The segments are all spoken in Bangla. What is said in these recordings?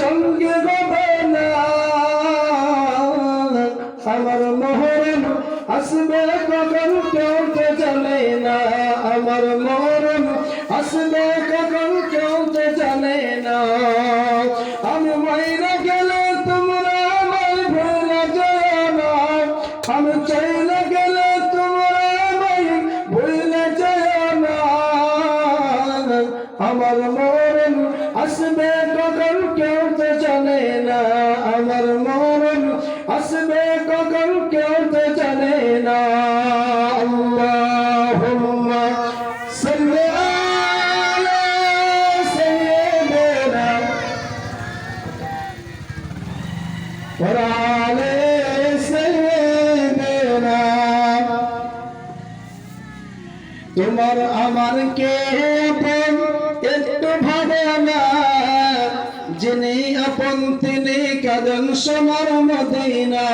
সঙ্গে না আমার মহরম আসবে কখন কেউ তো জানে না। আমার মহরম আসবে কখন কেউ তো জানে না। আমি মাইরা গেলে তোমরা আমার ভুলে যায় আমি চাইলে আমার মরণ আসবে কখন? কেউ তো জানে না। আমার মরণ আসবে কখন? কেউ তো জানে না। আল্লাহুম্মা সাল্লি আলা তোমার আমার কে আপন একটু ভাবে না যিনি আপন, তিনি কাদন সমার মদিনা।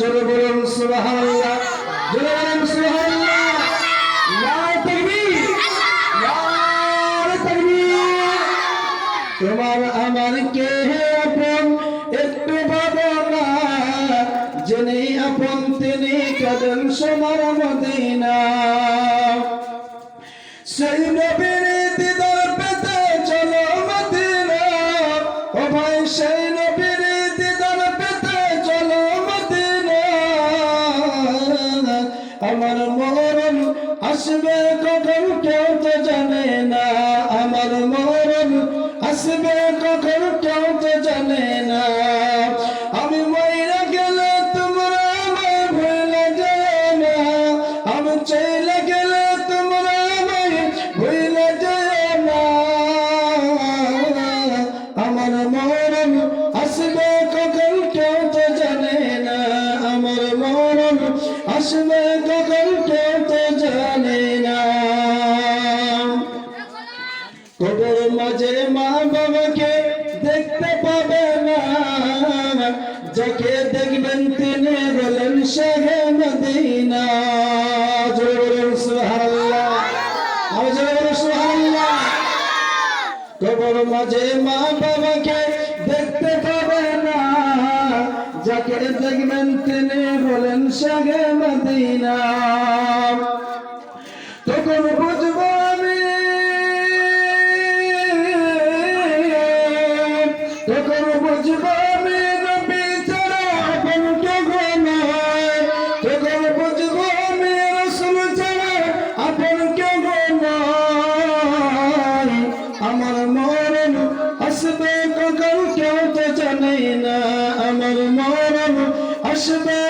জোরে বলুন, সুবহানাল্লাহ। জোরে বলুন তোমার আমার কে আপন একটু ভাবো না যিনি আপন, তিনি সমার মদিনা। সেই নবীর দিদার পেতে চলো মদিনা। ও ভাই, সেই নবীর দিদার পেতে চলো মদিনা। আমার মরণ আসবে কখন কেউ তো জানে না। আমার মরণ আসবে কখন কেউ তো জানে না। আসবে কখন কেউ তো জানে না। কবর মাঝে মা বাবাকে দেখতে পাবে না। যাকে দেখবেন তিনি বলেন শাহে মদিনা। কবর মাঝে মা বাবাকে দেখতে পাবে না। যাকে দেখবেন তিনি বলেন শাহে মদিনা। তখন বুঝব আমি, তখন বুঝব আমি নবী ছাড়া আপন কেউ নয়। তখন বুঝব আমি রসুল ছাড়া আপন কেউ নয়। আমার মরণ আসবে কখন কেউ তো জানে না। আমার আসবে